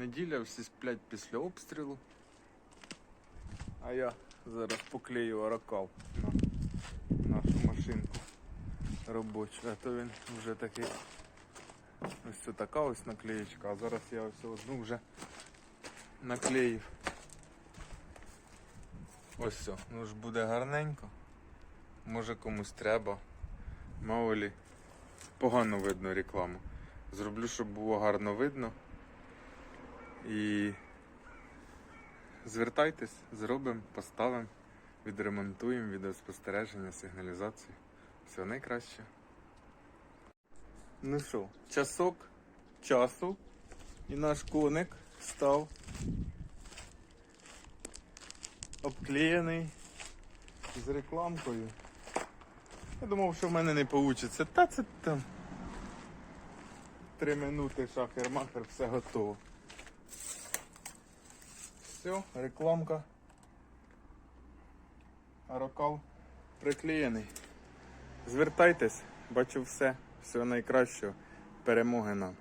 неділя, всі сплять після обстрілу. А я зараз поклею аракал на нашу машинку робочу. А то він вже такий. Ось це така ось наклеєчка, а зараз я ось одну вже наклеїв. Ось все, ну ж буде гарненько. Може комусь треба. Мало лі. Погано видно рекламу. Зроблю, щоб було гарно видно. І звертайтесь, зробимо, поставимо, відремонтуємо відеоспостереження, сигналізацію. Все найкраще. Ну що, часок часу. І наш коник став обклеєний з рекламкою. Я думав, що в мене не вийде. Та це там. Три минути шахер-махер, все готово. Все, рекламка. Арокал приклеєний. Звертайтесь, бачу все. Всього найкращого. Перемоги нам.